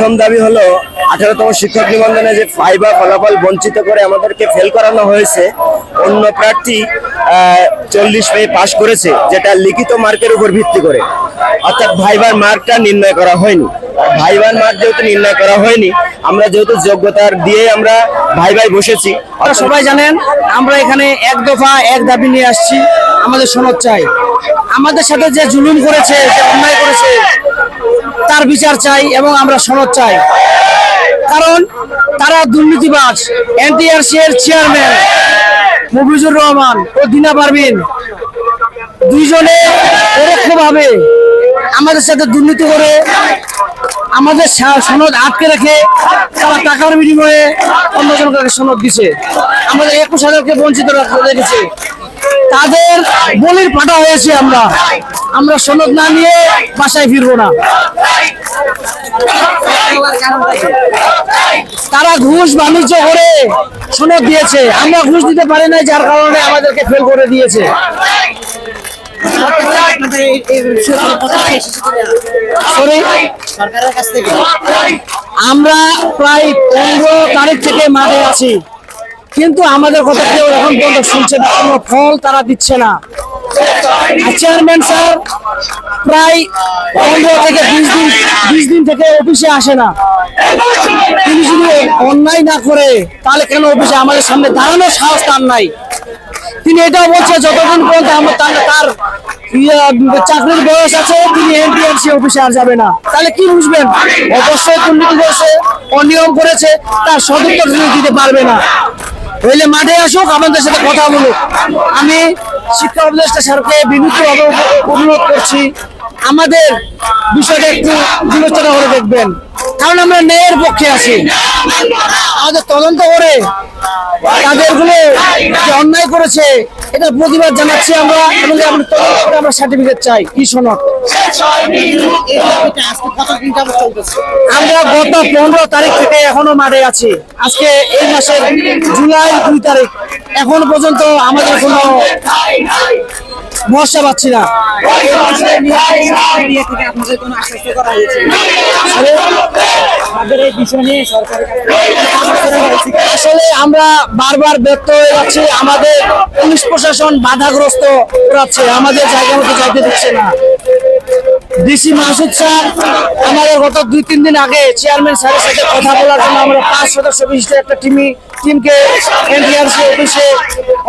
প্রথম দাবি হলো আঠারোতম শিক্ষক নিবন্ধনে যে ফাইবার ফলাফল বঞ্চিত করে আমাদেরকে ফেল করানো হয়েছে, অন্য প্রার্থী চল্লিশ পেয়ে পাশ করেছে, যেটা লিখিত মার্কের উপর ভিত্তি করে। অর্থাৎ ভাইবার মার্কটা নির্ণয় করা হয়নি। ভাইবার মার্ক যেহেতু নির্ণয় করা হয়নি, আমরা যেহেতু যোগ্যতার দিয়ে আমরা ভাই ভাই বসেছি। সবাই জানেন, আমরা এখানে এক দফা এক দাবি নিয়ে আসছি, আমাদের সনদ চাই। আমাদের সাথে যে জুলুম করেছে, যে অন্যায় করেছে তার বিচার চাই এবং আমরা সনদ চাই। কারণ তারা দুর্নীতিবাজ এর চেয়ারম্যান মফিজুর রহমান ও দিনা পারভিন। দুইজনে পরোক্ষভাবে আমাদের সাথে দুর্নীতি করে আমাদের সনদ আটকে রেখে তারা টাকার বিনিময়ে অন্যজনকে সনদ দিছে। আমাদের একুশ হাজারকে বঞ্চিত রাখ- রেখেছে তাদের বলির পাটা হয়েছে আমরা। আমরা সনদ না নিয়ে বাসায় ফিরবো না। তারা ঘুষ বাণিজ্য করে সনদ দিয়েছে। আমরা ঘুষ দিতে পারি নাই যার কারণে আমাদেরকে ফেল করে দিয়েছে? আমরা প্রায় পনেরো তারিখ থেকে মাঠে আছি। কিন্তু আমাদের কথা কেউ এখন পর্যন্ত শুনছে না। কোনো ফল তারা দিচ্ছে না। চেয়ারম্যান স্যার প্রায় পনেরো থেকে বিশ দিন বিশ দিন থেকে অফিসে আসে না। তিনি যদি অন্যায় না করে তাহলে কেন অফিসে আমাদের সামনে দাঁড়ানোর সাহস তার নাই? তিনি এটাও বলছে যতক্ষণ পর্যন্ত আমার তার ইয়ে, চাকরির বয়স আছে তিনি এনটিআরসি অফিসে আর যাবে না। তাহলে কি বুঝবেন? অবশ্যই দুর্নীতি করেছে অনিয়ম করেছে তার সদুত্তর দিতে পারবে না। হইলে মাঠে আসুক আমাদের সাথে কথা বলুক। আমি শিক্ষা উপদেষ্টা স্যারকে বিভিন্নভাবে অনুরোধ করছি, আমাদের বিষয়টা একটু বিবেচনা করে দেখবেন। কারণ আমরা ন্যায়ের পক্ষে আছি। আমাদের তদন্ত করে তাদেরগুলো যে অন্যায় করেছে এটা প্রতিবাদ জানাচ্ছি আমরা এবং আমরা সার্টিফিকেট চাই। কি সনদ আমরা গত পনেরো তারিখ থেকে এখনও মারে আছি। আজকে এই মাসের জুলাই দুই তারিখ। এখন পর্যন্ত আমাদের কোনো ভরসা পাচ্ছি না আসলে আমরা বারবার ব্যর্থ হয়ে যাচ্ছি। আমাদের পুলিশ প্রশাসন বাধাগ্রস্ত করাচ্ছে। আমাদের জায়গা মতো যাইতে দিচ্ছে না। ডিসি মাসুদ স্যার, আমাদের গত দুই, তিন দিন আগে চেয়ারম্যান স্যারের সাথে কথা বলার জন্য আমরা পাঁচ সদস্য বিশিষ্ট একটা টিমি টিমকে এনটিআরসি অফিসে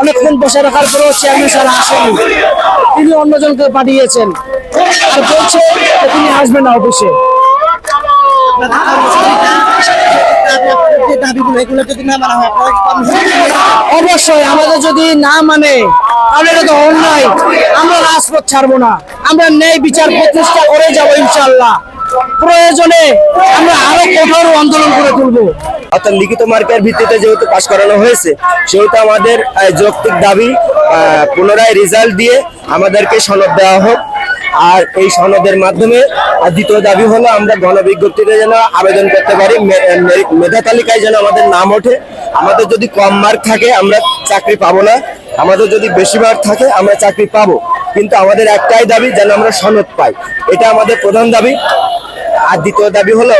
অনেকক্ষণ বসে রাখার পরেও চেয়ারম্যান স্যার আসেনি। তিনি অন্যজনকে পাঠিয়েছেন। আর বলছে তিনি আসবেন না অফিসে। অবশ্যই, আমাদের যদি না মানে তাহলে এটা তো অন্যায়। আমরা রাজপথ ছাড়বো না। আমরা ন্যায় বিচার প্রতিষ্ঠা করে যাব ইনশাল্লাহ প্রয়োজনে আমরা আরও কঠোর আন্দোলন করে তুলবো। অর্থাৎ লিখিত মার্কের ভিত্তিতে যেহেতু পাশ করানো হয়েছে, সেহেতু আমাদের যৌক্তিক দাবি পুনরায় রেজাল্ট দিয়ে আমাদেরকে সনদ দেওয়া হোক। আর এই সনদের মাধ্যমে দ্বিতীয় দাবি হলো, আমরা গণবিজ্ঞপ্তিতে যেন আবেদন করতে পারি মেধা তালিকায় যেন আমাদের নাম ওঠে। আমাদের যদি কম মার্ক থাকে, আমরা চাকরি পাবো না। আমাদের যদি বেশি মার্ক থাকে, আমরা চাকরি পাবো। কিন্তু আমাদের একটাই দাবি, যেন আমরা সনদ পাই। এটা আমাদের প্রধান দাবি। আর দ্বিতীয় দাবি হলো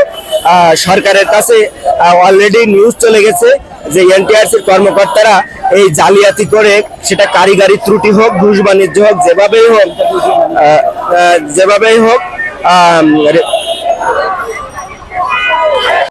সরকারের কাছে অলরেডি নিউজ চলে গেছে যে এনটিআরসির কর্মকর্তারা এই জালিয়াতি করে সেটা কারিগরি ত্রুটি হোক, ঘুষ বাণিজ্য হোক, যেভাবেই হোক যেভাবেই হোক